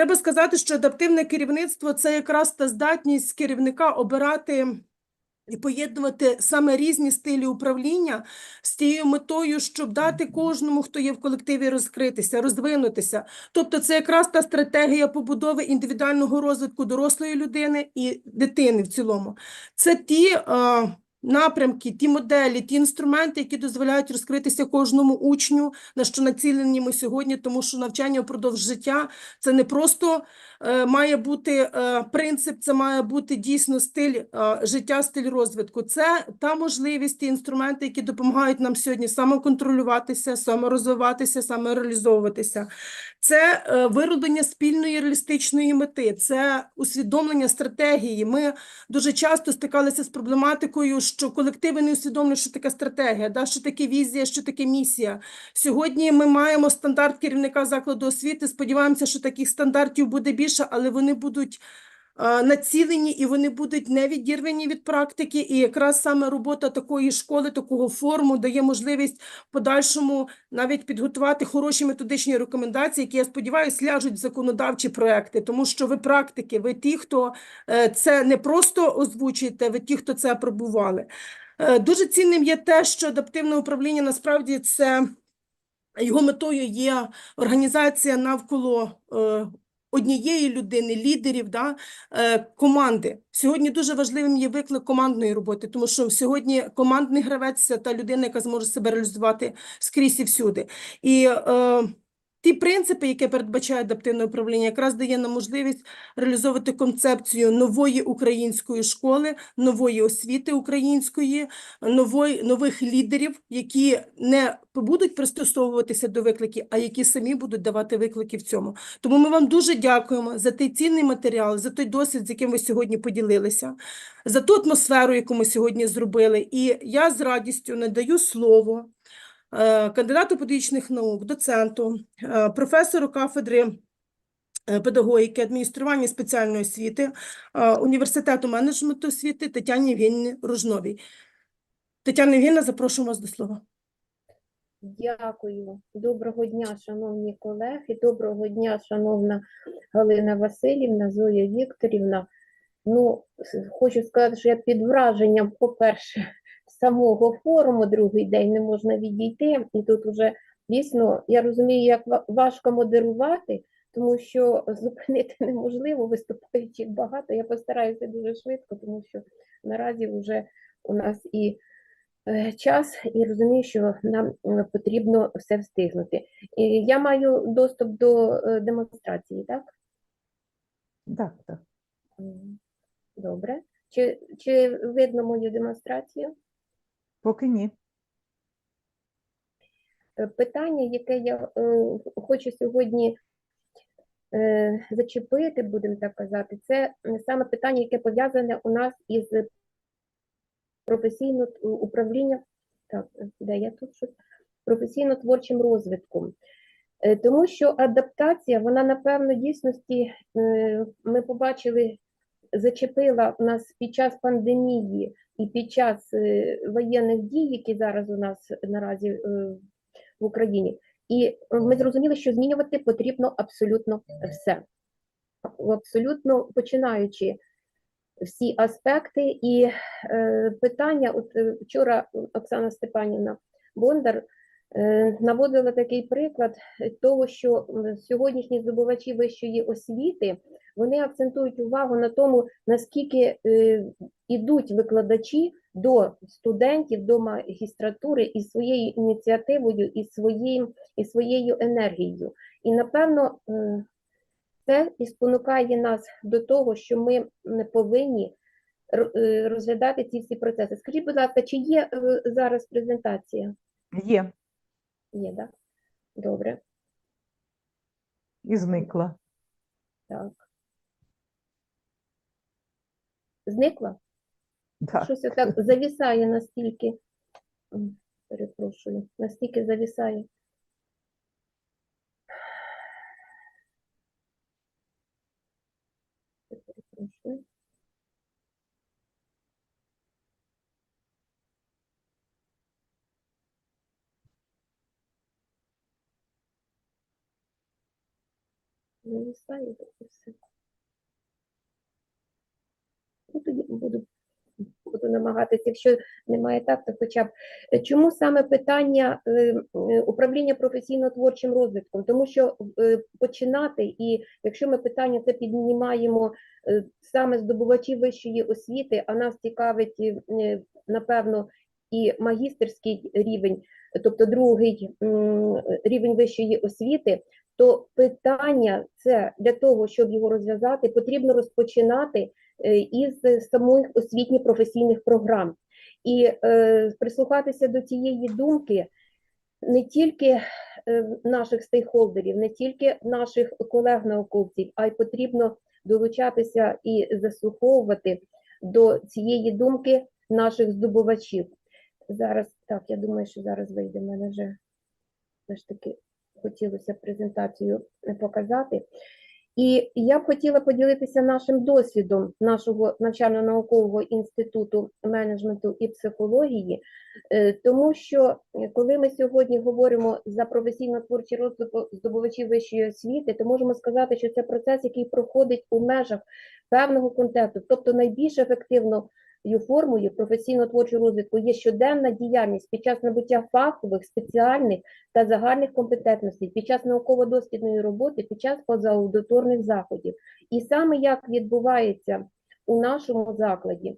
Треба сказати, що адаптивне керівництво це якраз та здатність керівника обирати і поєднувати саме різні стилі управління з тією метою, щоб дати кожному, хто є в колективі, розкритися, розвинутися. Тобто, це якраз та стратегія побудови індивідуального розвитку дорослої людини і дитини в цілому. Це ті напрямки, ті моделі, ті інструменти, які дозволяють розкритися кожному учню, на що націлені ми сьогодні, тому що навчання впродовж життя це не просто має бути е, принцип, це має бути дійсно стиль е, життя, стиль розвитку. Це та можливість, ті інструменти, які допомагають нам сьогодні самоконтролюватися, саморозвиватися, самореалізовуватися. Це е, вироблення спільної реалістичної мети, це усвідомлення стратегії. Ми дуже часто стикалися з проблематикою, що колективи не усвідомлюють, що таке стратегія, да, що таке візія, що таке місія. Сьогодні ми маємо стандарт керівника закладу освіти. Сподіваємося, що таких стандартів буде більше, але вони будуть націлені і вони будуть не відірвані від практики. І якраз саме робота такої школи, такого форуму дає можливість подальшому навіть підготувати хороші методичні рекомендації, які я сподіваюся ляжуть в законодавчі проекти, тому що ви практики, ви ті, хто е, це не просто озвучуєте, ви ті, хто це апробували. Е, Дуже цінним є те, що адаптивне управління насправді це його метою є організація навколо е, однієї людини, лідерів, да, е, команди. Сьогодні дуже важливим є виклик командної роботи, тому що сьогодні командний гравець це та людина, яка зможе себе реалізувати скрізь і всюди. І е, ті принципи, які передбачає адаптивне управління, якраз дає нам можливість реалізовувати концепцію нової української школи, нової освіти української, нової, нових лідерів, які не будуть пристосовуватися до викликів, а які самі будуть давати виклики в цьому. Тому ми вам дуже дякуємо за той цінний матеріал, за той досвід, з яким ви сьогодні поділилися, за ту атмосферу, яку ми сьогодні зробили. І я з радістю надаю слово кандидату педагогічних наук, доценту, е, професору кафедри е, педагогіки, адміністрування спеціальної освіти е, Університету менеджменту освіти Тетяні Євгенівні Ружновій. Тетяна Євгенівна, запрошую вас до слова. Дякую. Доброго дня, шановні колеги. Доброго дня, шановна Галина Васильівна, Зоя Вікторівна. Ну, хочу сказати, що я під враженням, по-перше, самого форуму другий день не можна відійти. І тут уже дійсно я розумію, як важко модерувати, тому що зупинити неможливо, виступаючих багато. Я постараюся дуже швидко, тому що наразі вже у нас і е, час і розумію, що нам е, потрібно все встигнути. І я маю доступ до е, демонстрації, так? Так, так. Добре. Чи, чи видно мою демонстрацію? Поки ні. Е, Питання, яке я е, хочу сьогодні е, зачепити, будемо так казати, це саме питання, яке пов'язане у нас із професійно управління, так, де я тут щось? професійно-творчим розвитком. Тому що адаптація, вона, напевно, дійсності, ми побачили, зачепила нас під час пандемії і під час е, воєнних дій, які зараз у нас наразі е, в Україні. І ми зрозуміли, що змінювати потрібно абсолютно все. Абсолютно починаючи всі аспекти і е, питання. От е, вчора Оксана Степанівна Бондар наводила такий приклад того, що сьогоднішні здобувачі вищої освіти вони акцентують увагу на тому, наскільки е, ідуть викладачі до студентів, до магістратури із своєю ініціативою, і своїм, і своєю енергією. І напевно. це і спонукає нас до того, що ми не повинні е, розглядати ці всі процеси. Скажіть, будь ласка, чи є е, зараз презентація? Є. Є, так? Добре, І зникла. так. Зникла? Так. Щось отак завісає настільки. Перепрошую, настільки завісає. Перепрошую. Нависаю, і все. Тоді буду, буду намагатися, якщо немає так, то хоча б. Е, Чому саме питання е, е, управління професійно-творчим розвитком? Тому що починати, і якщо ми питання це піднімаємо саме здобувачів вищої освіти, а нас цікавить, напевно, і магістерський рівень, тобто другий рівень вищої освіти, то питання це для того, щоб його розв'язати, потрібно розпочинати е, із самих освітньо-професійних програм і е, прислухатися до цієї думки не тільки е, наших стейкхолдерів, не тільки наших колег-науковців, а й потрібно долучатися і заслуховувати до цієї думки наших здобувачів. Зараз так, я думаю, що зараз вийде в мене вже все ж таки хотілося презентацію показати. І я б хотіла поділитися нашим досвідом нашого навчально-наукового інституту менеджменту і психології, е, тому що е, коли ми сьогодні говоримо за професійно-творчий розвиток здобувачів вищої освіти, то можемо сказати, що це процес, який проходить у межах певного контексту, тобто найбільш ефективно формою професійно-творчого розвитку є щоденна діяльність під час набуття фахових, спеціальних та загальних компетентностей, під час науково-дослідної роботи, під час позаудиторних заходів. І саме як відбувається у нашому закладі,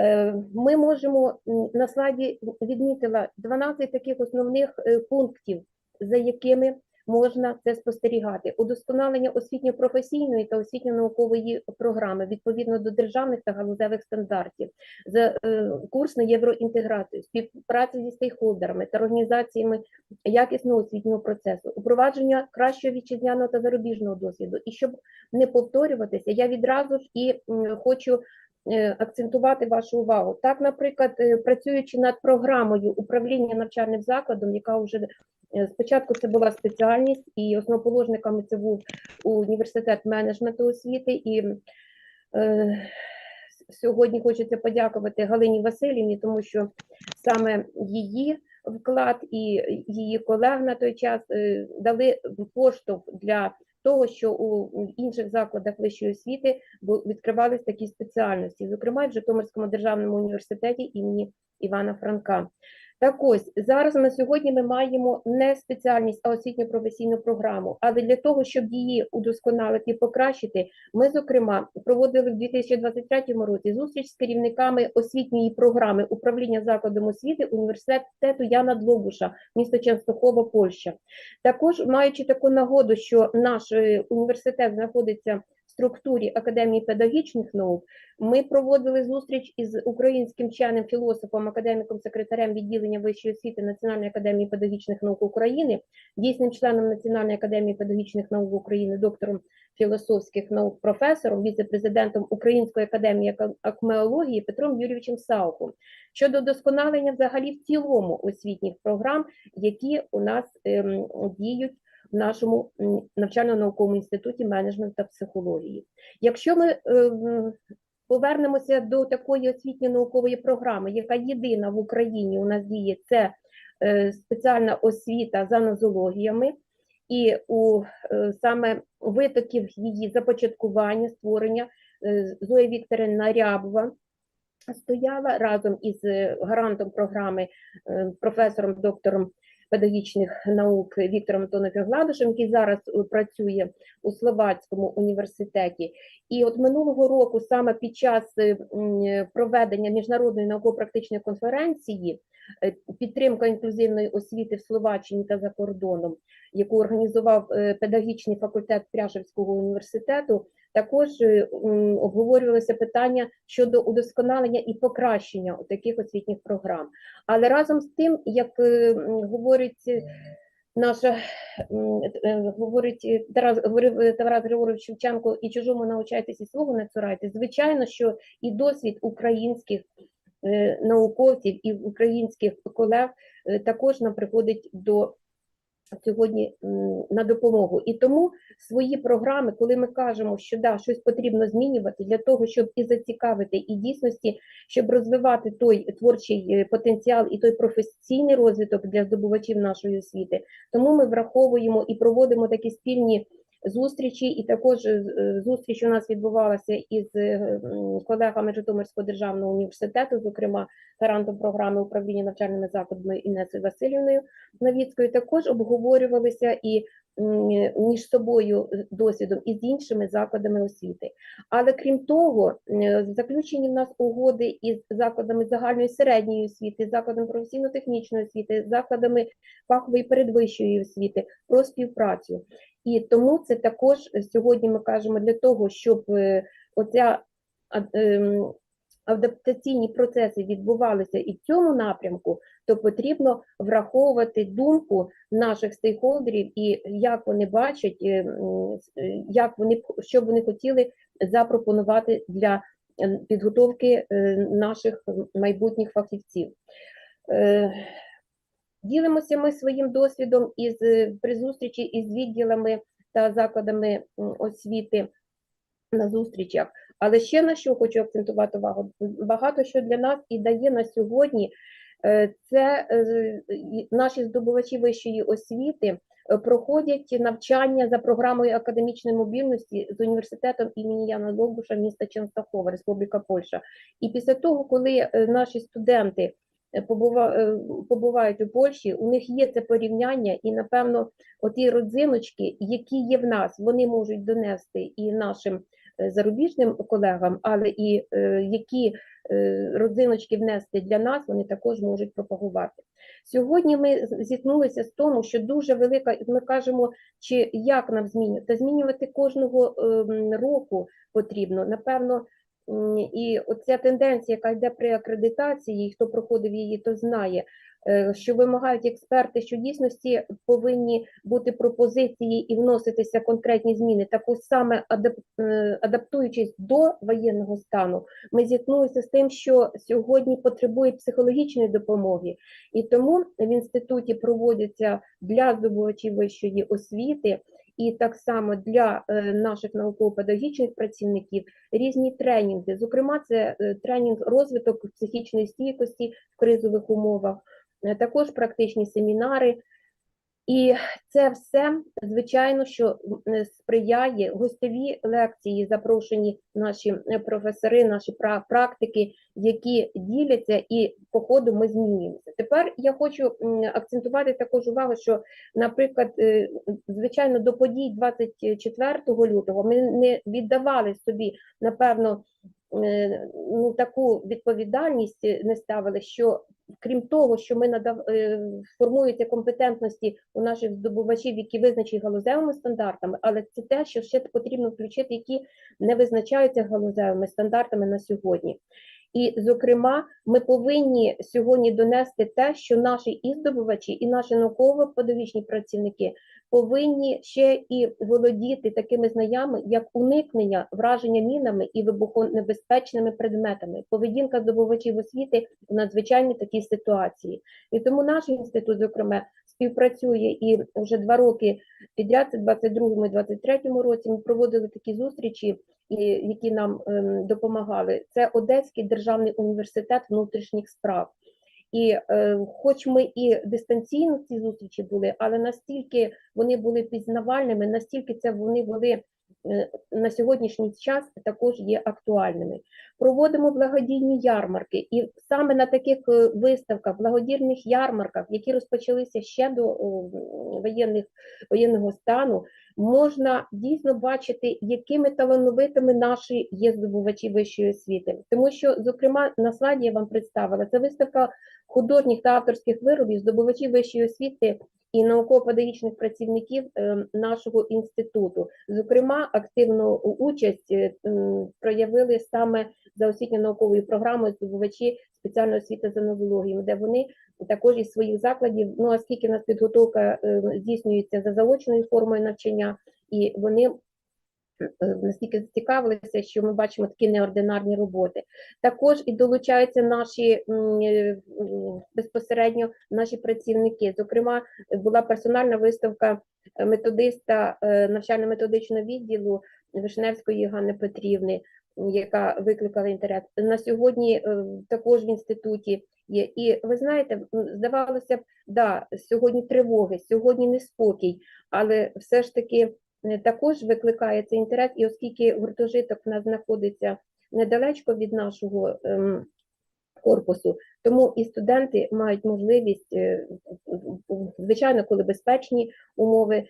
е, ми можемо на слайді відмітила 12 таких основних е, пунктів, за якими можна це спостерігати. Удосконалення освітньо-професійної та освітньо-наукової програми відповідно до державних та галузевих стандартів, за е, курс на євроінтеграцію, співпраця зі стейкхолдерами та організаціями якісного освітнього процесу, упровадження кращого вітчизняного та зарубіжного досвіду. І щоб не повторюватися, я відразу ж і хочу акцентувати вашу увагу. Так, наприклад, е, працюючи над програмою управління навчальним закладом, яка вже е, спочатку це була спеціальність, і основоположниками це був університет менеджменту освіти. І е, сьогодні хочеться подякувати Галині Васильівні, тому що саме її вклад і її колег на той час е, дали поштовх для того, що у інших закладах вищої освіти відкривались такі спеціальності, зокрема в Житомирському державному університеті імені Івана Франка. Так ось зараз на сьогодні ми маємо не спеціальність, а освітньо-професійну програму. Але для того, щоб її удосконалити і покращити, ми, зокрема, проводили в 2023 році зустріч з керівниками освітньої програми управління закладом освіти університету Яна Длобуша, місто Ченстохова, Польща. Також маючи таку нагоду, що наш е, університет знаходиться структурі Академії педагогічних наук, ми проводили зустріч із українським вченим філософом, академіком, секретарем відділення вищої освіти Національної академії педагогічних наук України, дійсним членом Національної академії педагогічних наук України, доктором філософських наук, професором, віце-президентом Української академії ака- акмеології Петром Юрійовичем Саухом щодо досконалення взагалі в цілому освітніх програм, які у нас ем, діють в нашому навчально-науковому інституті менеджменту та психології. Якщо ми ем, повернемося до такої освітньо-наукової програми, яка єдина в Україні у нас діє, це е, спеціальна освіта за нозологіями, і у е, саме витоків її започаткування, створення е, Зоя Вікторівна Рябова стояла разом із е, гарантом програми, е, професором, доктором педагогічних наук Віктором Антоновичем Гладушем, який зараз е, працює у Словацькому університеті. І от минулого року, саме під час е, проведення міжнародної науково-практичної конференції е, підтримка інклюзивної освіти в Словаччині та за кордоном, яку організував педагогічний факультет Пряшевського університету, також е, обговорювалося питання щодо удосконалення і покращення таких освітніх програм. Але разом з тим, як е, говорить е, наша говорить Тарас говорив Тарас Григорович Шевченко, і чужому навчайтесь і свого не цурайтесь. Звичайно, що і досвід українських науковців і українських колег також нам приходить до сьогодні на допомогу. І тому свої програми, коли ми кажемо, що да, щось потрібно змінювати для того, щоб і зацікавити, і дійсності, щоб розвивати той творчий е, потенціал і той професійний розвиток для здобувачів нашої освіти. Тому ми враховуємо і проводимо такі спільні зустрічі, і також е, зустріч у нас відбувалася із е, колегами Житомирського державного університету, зокрема гарантом програми управління навчальними закладами Інесою Васильівною Новіцькою. Також обговорювалися і між собою е, досвідом і з іншими закладами освіти. Але крім того, заключені в нас угоди із закладами загальної середньої освіти, закладами професійно-технічної освіти, закладами фахової передвищої освіти про співпрацю. І тому це також е, сьогодні ми кажемо для того, щоб е, оця ем, адаптаційні процеси відбувалися і в цьому напрямку, то потрібно враховувати думку наших стейкхолдерів і як вони бачать, е, як вони що вони хотіли запропонувати для е, підготовки наших майбутніх фахівців. Ділимося ми своїм досвідом із е, при зустрічі із відділами та закладами освіти на зустрічах. Але ще на що хочу акцентувати увагу, багато що для нас і дає на сьогодні е, це е, наші здобувачі вищої освіти проходять навчання за програмою академічної мобільності з університетом імені Яна Довбуша міста Ченстахова, Республіка Польща. І після того, коли наші студенти побувають у Польщі, у них є це порівняння, і напевно, оті родзиночки, які є в нас, вони можуть донести і нашим е, зарубіжним колегам, але і е, які е, родзиночки внести для нас, вони також можуть пропагувати. Сьогодні ми зіткнулися з тому, що дуже велика, ми кажемо, чи як нам змінювати? Змінювати кожного ем, року потрібно. Напевно, і оця тенденція, яка йде при акредитації, хто проходив її, то знає, е, що вимагають експерти, що дійсності повинні бути пропозиції і вноситися конкретні зміни, таку саме е, адаптуючись до воєнного стану, ми зіткнулися з тим, що сьогодні потребує психологічної допомоги, і тому в інституті проводяться для здобувачів вищої освіти. І так само для е, наших науково-педагогічних працівників різні тренінги. Зокрема, це е, тренінг розвиток психічної стійкості в кризових умовах, е, також практичні семінари. І це все, звичайно, що сприяє гостові лекції, запрошені наші е, професори, наші пра- практики, які діляться, і по ходу ми змінюємося. Тепер я хочу акцентувати також увагу, що, наприклад, е, звичайно, до подій 24 лютого ми не віддавали собі, напевно, таку відповідальність е, не ставили, що крім того, що ми надав е, формуються компетентності у наших здобувачів, які визначені галузевими стандартами, але це те, що ще потрібно включити, які не визначаються галузевими стандартами на сьогодні. І, зокрема, ми повинні сьогодні донести те, що наші і здобувачі, і наші науково-педагогічні працівники повинні ще і володіти такими знаннями, як уникнення враження мінами і вибухонебезпечними предметами, поведінка здобувачів освіти в надзвичайній такій ситуації. І тому наш інститут, зокрема, співпрацює і вже два роки підряд, це 22 і 23 році, ми проводили такі зустрічі, які нам ем, допомагали. Це Одеський державний університет внутрішніх справ. І е, хоч ми і дистанційно ці зустрічі були, але настільки вони були пізнавальними, настільки це вони були е, на сьогоднішній час також є актуальними. Проводимо благодійні ярмарки, і саме на таких е, виставках, благодійних ярмарках, які розпочалися ще до воєнних воєнного стану, можна дійсно бачити, якими талановитими наші є здобувачі вищої освіти. Тому що, зокрема, на слайді я вам представила це виставка художніх та авторських виробів здобувачів вищої освіти і науково-педагогічних працівників е, нашого інституту. Зокрема, активну участь е, проявили саме за освітньо-науковою програмою здобувачі спеціальної освіти за новологією, де вони також із своїх закладів, ну оскільки у нас підготовка е, здійснюється за заочною формою навчання, і вони настільки зацікавилися, що ми бачимо такі неординарні роботи. Також і долучаються наші е, безпосередньо наші працівники. Зокрема, була персональна виставка е, методиста е, навчально-методичного відділу Вишневської Ганни Петрівни, яка викликала інтерес. На сьогодні е, також в інституті є. І ви знаєте, здавалося б, да, сьогодні тривоги, сьогодні неспокій, але все ж таки е, також викликає цей інтерес, і оскільки гуртожиток у нас знаходиться недалечко від нашого ем, корпусу, тому і студенти мають можливість, е, звичайно, коли безпечні умови,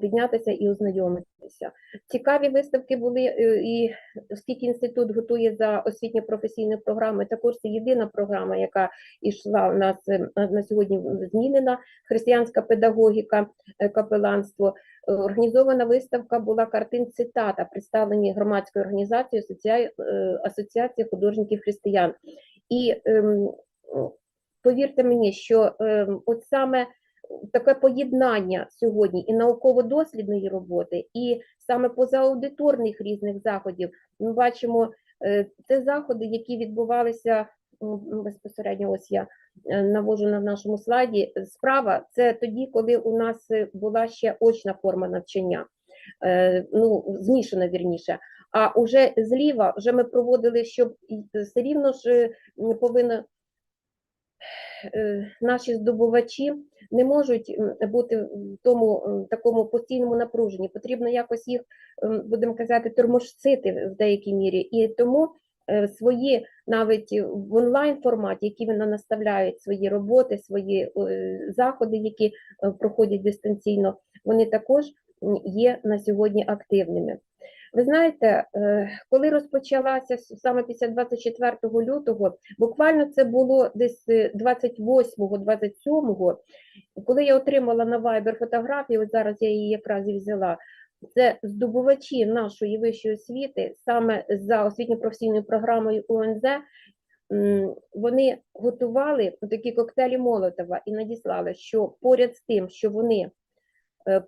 піднятися і ознайомитися. Цікаві виставки були, е, і оскільки інститут готує за освітньо-професійні програми, також це єдина програма, яка йшла у нас е, на сьогодні змінена християнська педагогіка, капеланство. Організована виставка була картин цитата, представлені громадською організацією Асоціа- Асоціація художників християн. І ем, повірте мені, що ем, от саме таке поєднання сьогодні і науково-дослідної роботи, і саме позааудиторних різних заходів. Ми бачимо е, це заходи, які відбувалися безпосередньо. Ось я е, навожу на нашому слайді. Справа це тоді, коли у нас е, була ще очна форма навчання. Ну, змішана вірніше. А уже зліва вже ми проводили, щоб все рівно ж е, наші здобувачі не можуть бути в тому такому постійному напруженні. Потрібно якось їх, ем, будемо казати, тормошцити в деякій мірі. І тому е, свої навіть в онлайн форматі, які вони наставляють свої роботи, свої е, заходи, які е, проходять дистанційно, вони також є на сьогодні активними. Ви знаєте, е, коли розпочалася саме після 24 лютого, буквально це було десь е, 28-27, коли я отримала на Viber фотографію, от зараз я її якраз і взяла. Це здобувачі нашої вищої освіти саме за освітньо-професійною програмою УНЗ. м, Вони готували такі коктейлі Молотова і надіслали, що поряд з тим, що вони е,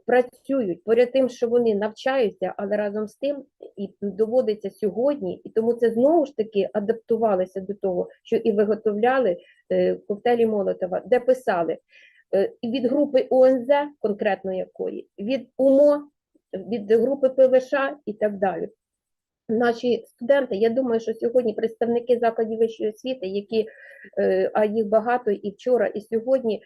працюють, поряд тим, що вони навчаються, але разом з тим і доводиться сьогодні, і тому це знову ж таки адаптувалися до того, що і виготовляли е, коктейлі Молотова, де писали е, від групи ОНЗ, конкретно якої, від УМО, від групи ПВШ і так далі. Наші студенти, я думаю, що сьогодні представники закладів вищої освіти, які, е, а їх багато і вчора, і сьогодні,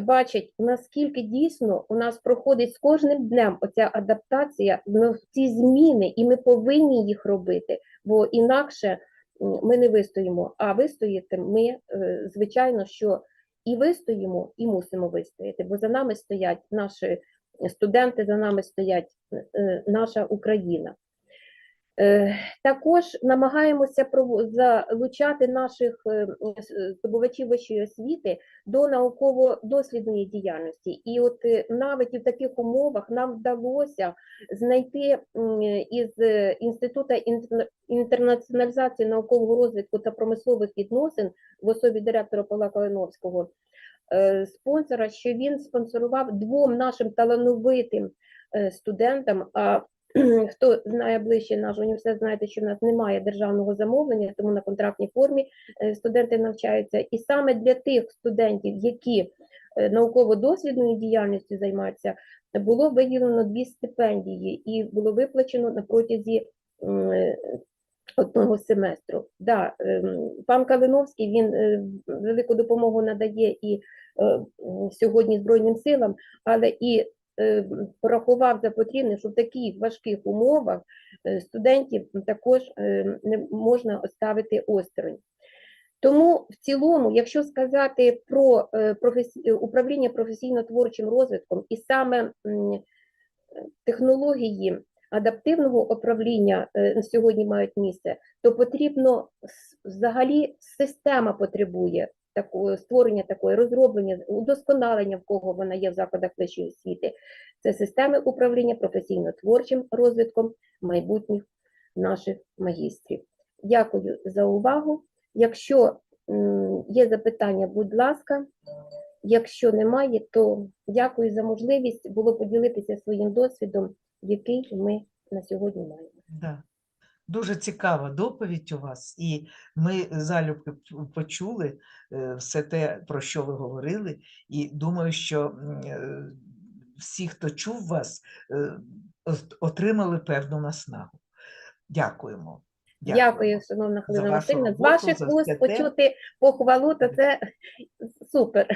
бачать, наскільки дійсно у нас проходить з кожним днем оця адаптація, ну, ці зміни, і ми повинні їх робити, бо інакше ми не вистоїмо. А вистояти ми, е, звичайно, що і вистоїмо, і мусимо вистояти, бо за нами стоять наші студенти, за нами стоять е, наша Україна. Е, Також намагаємося залучати наших е, здобувачів вищої освіти до науково-дослідної діяльності. І от е, навіть в таких умовах нам вдалося знайти із Інституту інтер- інтернаціоналізації наукового розвитку та промислових відносин в особі директора Павла Калиновського спонсора, що він спонсорував двом нашим талановитим студентам. А хто знає ближче наш університет, знаєте, що в нас немає державного замовлення, тому на контрактній формі е, студенти навчаються. І саме для тих студентів, які е, науково-дослідною діяльністю займаються, було виділено дві стипендії і було виплачено на протязі е, одного семестру. Да, ем, пан Калиновський він велику допомогу надає і сьогодні Збройним силам, але і порахував за потрібне, що в таких важких умовах е, студентів також е, не можна оставити осторонь. Тому в цілому, якщо сказати про е, е, управління професійно-творчим розвитком і саме технології адаптивного управління е, сьогодні мають місце, то потрібно взагалі система потребує такого створення такої розроблення, удосконалення, в кого вона є в закладах вищої освіти. Це системи управління професійно-творчим розвитком майбутніх наших магістрів. Дякую за увагу. Якщо є запитання, будь ласка. Якщо немає, то дякую за можливість було поділитися своїм досвідом, який ми на сьогодні маємо. Дуже цікава доповідь у вас, і ми залюбки почули е, все те, про що ви говорили, і думаю, що е, всі, хто чув вас, е, отримали певну наснагу. Дякуємо. Дякую, шановна Халина вашу Васильівна. З ваших уст почути похвалу, то це супер.